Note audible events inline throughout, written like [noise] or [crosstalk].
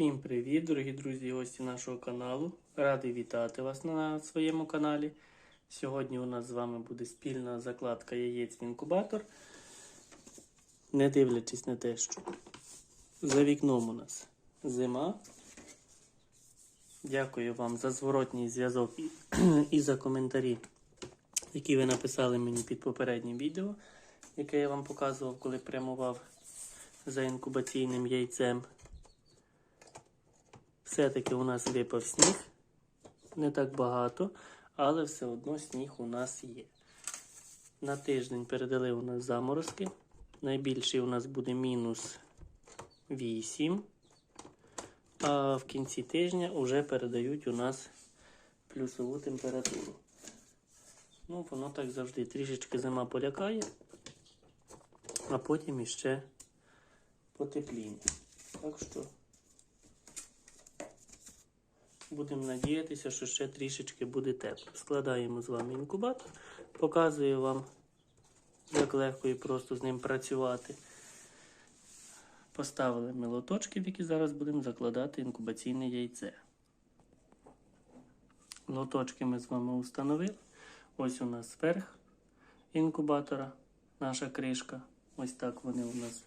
Всім привіт, дорогі друзі і гості нашого каналу. Радий вітати вас на своєму каналі. Сьогодні у нас з вами буде спільна закладка яєць в інкубатор. Не дивлячись на те, що за вікном у нас зима. Дякую вам за зворотній зв'язок і, [clears throat] за коментарі, які ви написали мені під попереднім відео, яке я вам показував, коли прямував за інкубаційним яйцем. Все-таки у нас випав сніг. Не так багато, але все одно сніг у нас є. На тиждень передали у нас заморозки. Найбільший у нас буде мінус 8. А в кінці тижня вже передають у нас плюсову температуру. Ну, воно так завжди трішечки зима полякає, а потім іще потепління. Так що. Будемо надіятися, що ще трішечки буде тепло. Складаємо з вами інкубатор, показую вам, як легко і просто з ним працювати. Поставили милоточки, в які зараз будемо закладати інкубаційне яйце. Лоточки ми з вами установили. Ось у нас верх інкубатора, наша кришка. Ось так вони у нас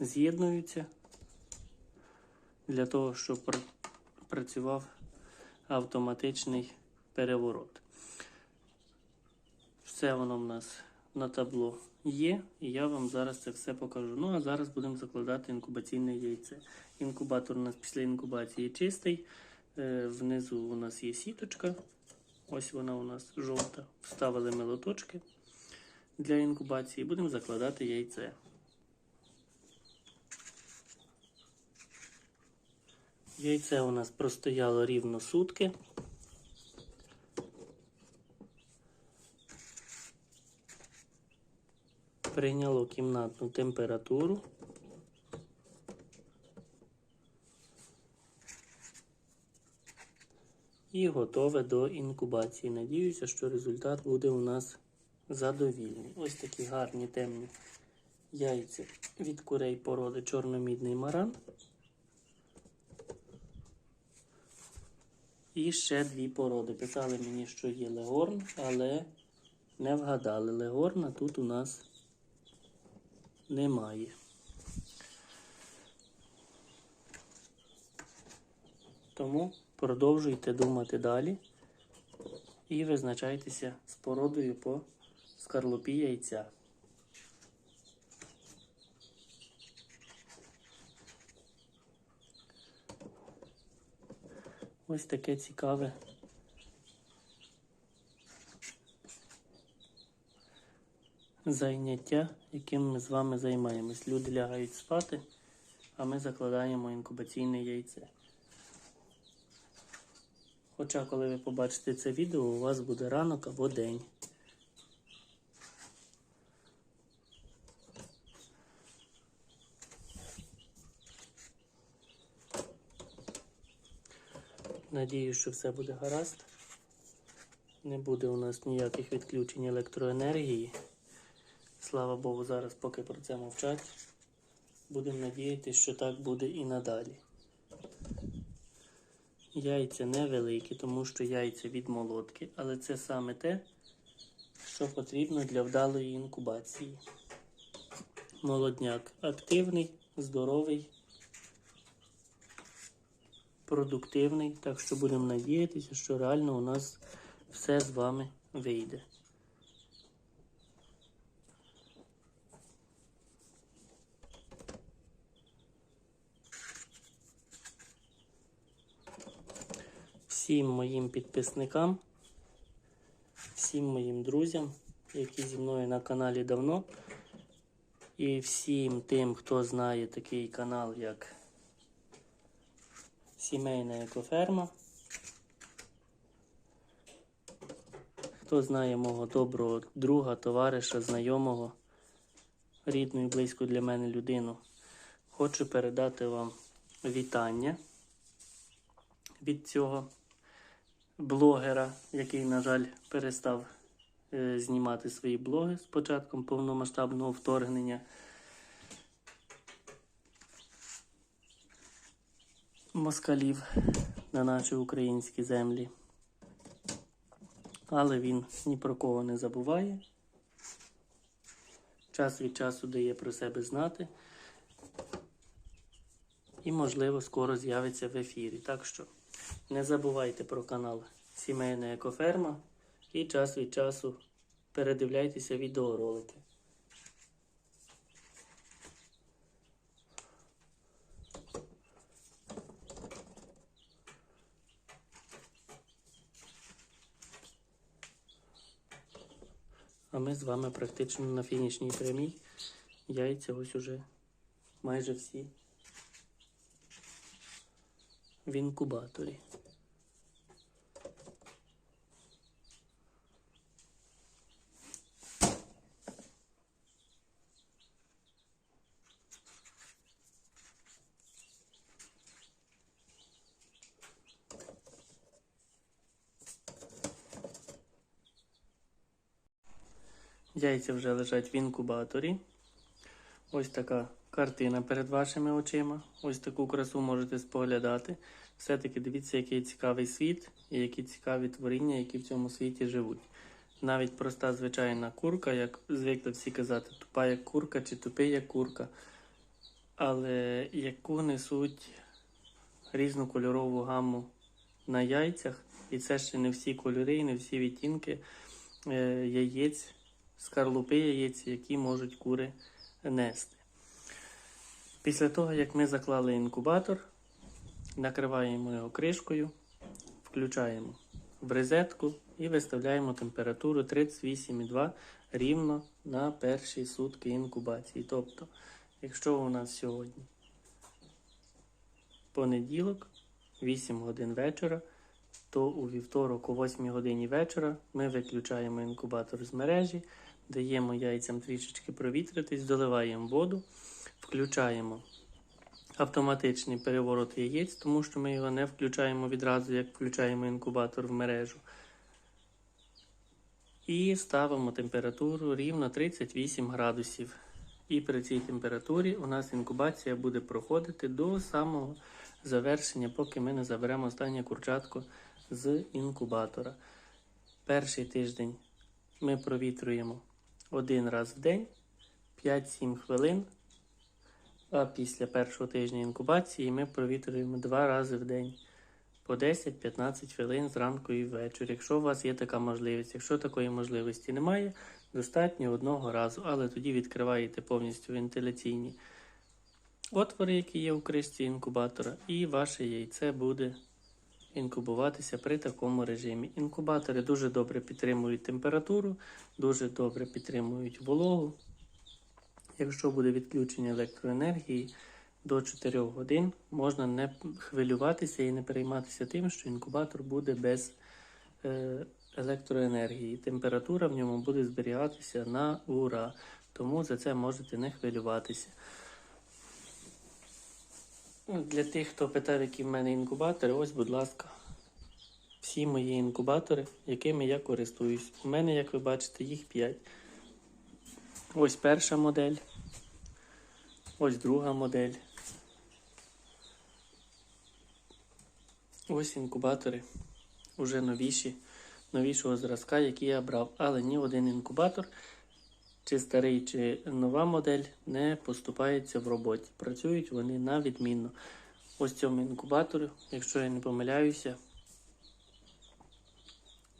з'єднуються для того, щоб працював автоматичний переворот. Все воно в нас на табло є, і я вам зараз це все покажу. Ну а зараз будемо закладати інкубаційне яйце. Інкубатор у нас після інкубації чистий. Е, Внизу у нас є сіточка. Ось вона у нас жовта. Вставили ми лоточки для інкубації. Будемо закладати яйце. Яйце у нас простояло рівно сутки. Прийняло кімнатну температуру. І готове до інкубації. Надіюся, що результат буде у нас задовільний. Ось такі гарні темні яйця від курей породи чорномідний маран. І ще дві породи. Писали мені, що є легорн, але не вгадали. Легорна тут у нас немає. Тому продовжуйте думати далі і визначайтеся з породою по скарлупі яйця. Ось таке цікаве. Зайняття, яким ми з вами займаємось. Люди лягають спати, а ми закладаємо інкубаційне яйце. Хоча, коли ви побачите це відео, у вас буде ранок або день. Надію, що все буде гаразд. Не буде у нас ніяких відключень електроенергії. Слава Богу, зараз поки про це мовчать. Будемо надіятися, що так буде і надалі. Яйця невеликі, тому що яйця від молотки, але це саме те, що потрібно для вдалої інкубації. Молодняк активний, здоровий, продуктивний, так що будемо надіятися, що реально у нас все з вами вийде. Всім моїм підписникам, всім моїм друзям, які зі мною на каналі давно, і всім тим, хто знає такий канал, як Сімейна екоферма. Хто знає мого доброго друга, товариша, знайомого, рідну і близьку для мене людину, хочу передати вам вітання від цього блогера, який, на жаль, перестав е, знімати свої блоги з початком повномасштабного вторгнення. Москалів на наші українські землі. Але він ні про кого не забуває. Час від часу дає про себе знати. І, можливо, скоро з'явиться в ефірі. Так що не забувайте про канал Сімейна Екоферма і час від часу передивляйтеся відеоролики. Ми з вами практично на фінішній прямій. Яйця ось уже майже всі в інкубаторі. Яйця вже лежать в інкубаторі. Ось така картина перед вашими очима. Ось таку красу можете споглядати. Все-таки дивіться, який цікавий світ і які цікаві творіння, які в цьому світі живуть. Навіть проста звичайна курка, як звикли всі казати, тупа як курка чи тупий як курка. Але яку несуть різну кольорову гамму на яйцях, і це ще не всі кольори, не всі відтінки е, яєць, скарлупи яєць, які можуть кури нести. Після того, як ми заклали інкубатор, накриваємо його кришкою, включаємо в розетку і виставляємо температуру 38,2 рівно на перші сутки інкубації. Тобто, якщо у нас сьогодні понеділок, 8 годин вечора, то у вівторок о 8 годині вечора ми виключаємо інкубатор з мережі, даємо яйцям трішечки провітритись, доливаємо воду, включаємо автоматичний переворот яєць, тому що ми його не включаємо відразу, як включаємо інкубатор в мережу. І ставимо температуру рівно 38 градусів. І при цій температурі у нас інкубація буде проходити до самого завершення, поки ми не заберемо останнє курчатко з інкубатора. Перший тиждень ми провітрюємо один раз в день 5-7 хвилин. А після першого тижня інкубації ми провітрюємо два рази в день по 10-15 хвилин зранку і ввечері. Якщо у вас є така можливість, якщо такої можливості немає, достатньо одного разу, але тоді відкриваєте повністю вентиляційні отвори, які є у кришці інкубатора, і ваше яйце буде інкубуватися при такому режимі. Інкубатори дуже добре підтримують температуру, дуже добре підтримують вологу. Якщо буде відключення електроенергії до 4 годин, можна не хвилюватися і не перейматися тим, що інкубатор буде без е, електроенергії. Температура в ньому буде зберігатися на ура. Тому за це можете не хвилюватися. Ну, Для тих, хто питав, які в мене інкубатори, ось, будь ласка, всі мої інкубатори, якими я користуюсь. У мене, як ви бачите, їх 5. Ось перша модель. Ось друга модель. Ось інкубатори. Уже новіші, новішого зразка, які я брав. Але ні один інкубатор, чи старий, чи нова модель, не поступається в роботі. Працюють вони на відмінно. Ось цьому інкубатору, якщо я не помиляюся,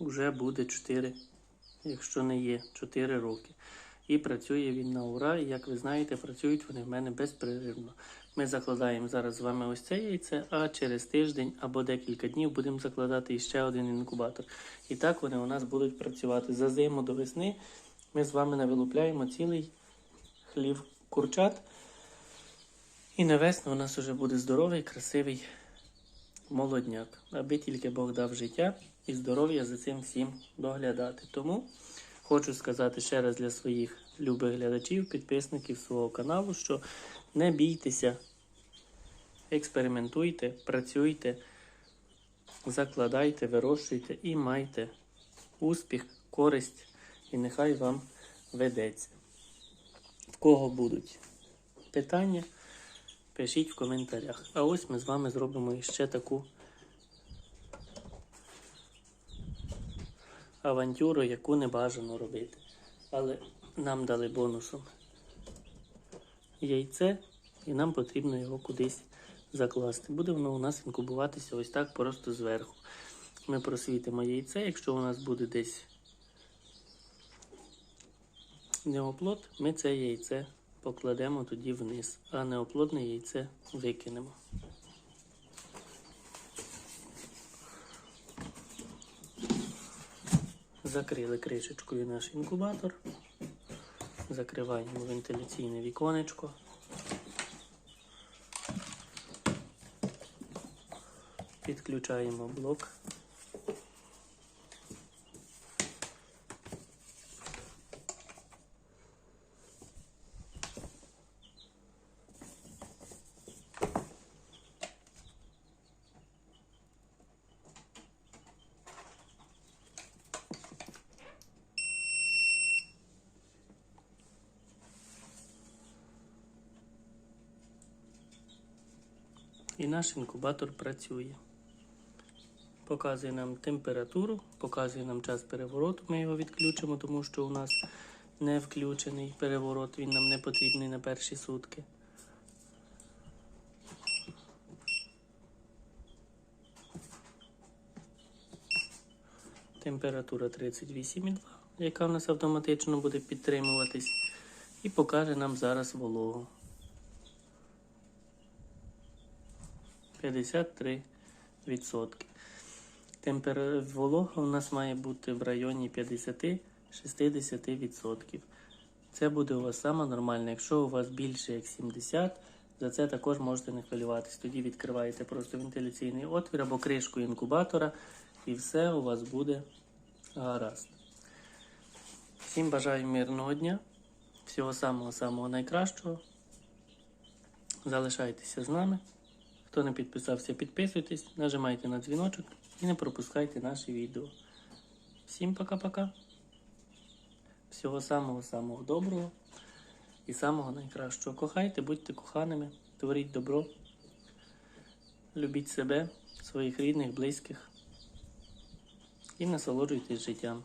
вже буде 4, якщо не є 4 роки. І працює він на ура. І як ви знаєте, працюють вони в мене безперервно. Ми закладаємо зараз з вами ось це яйце, а через тиждень або декілька днів будемо закладати іще один інкубатор. І так вони у нас будуть працювати. За зиму до весни ми з вами навилупляємо цілий хлів курчат. І на весну у нас вже буде здоровий, красивий молодняк, аби тільки Бог дав життя і здоров'я за цим всім доглядати. Тому хочу сказати ще раз для своїх любих глядачів, підписників свого каналу, що не бійтеся, експериментуйте, працюйте, закладайте, вирощуйте і майте успіх, користь, і нехай вам ведеться. В кого будуть питання? Пишіть в коментарях. А ось ми з вами зробимо ще таку авантюру, яку не бажано робити. Але нам дали бонусом яйце, і нам потрібно його кудись закласти. Буде воно у нас інкубуватися ось так просто зверху. Ми просвітимо яйце, якщо у нас буде десь неоплод, ми це яйце покладемо тоді вниз, а неоплодне яйце викинемо. Закрили кришечкою наш інкубатор. Закриваємо вентиляційне віконечко. Підключаємо блок. І наш інкубатор працює. Показує нам температуру, показує нам час перевороту. Ми його відключимо, тому що у нас не включений переворот, він нам не потрібний на перші сутки. Температура 38,2, яка у нас автоматично буде підтримуватись, і покаже нам зараз вологу. 53%. Темпера... Волога у нас має бути в районі 50-60%. Це буде у вас саме нормальне. Якщо у вас більше як 70, за це також можете не хвилюватись. Тоді відкриваєте просто вентиляційний отвір або кришку інкубатора, і все у вас буде гаразд. Всім бажаю мирного дня, всього самого-самого найкращого. Залишайтеся з нами. Хто не підписався, підписуйтесь, нажимайте на дзвіночок і не пропускайте наші відео. Всім пока-пока. Всього самого-самого доброго і самого найкращого. Кохайте, будьте коханими, творіть добро, любіть себе, своїх рідних, близьких і насолоджуйтесь життям.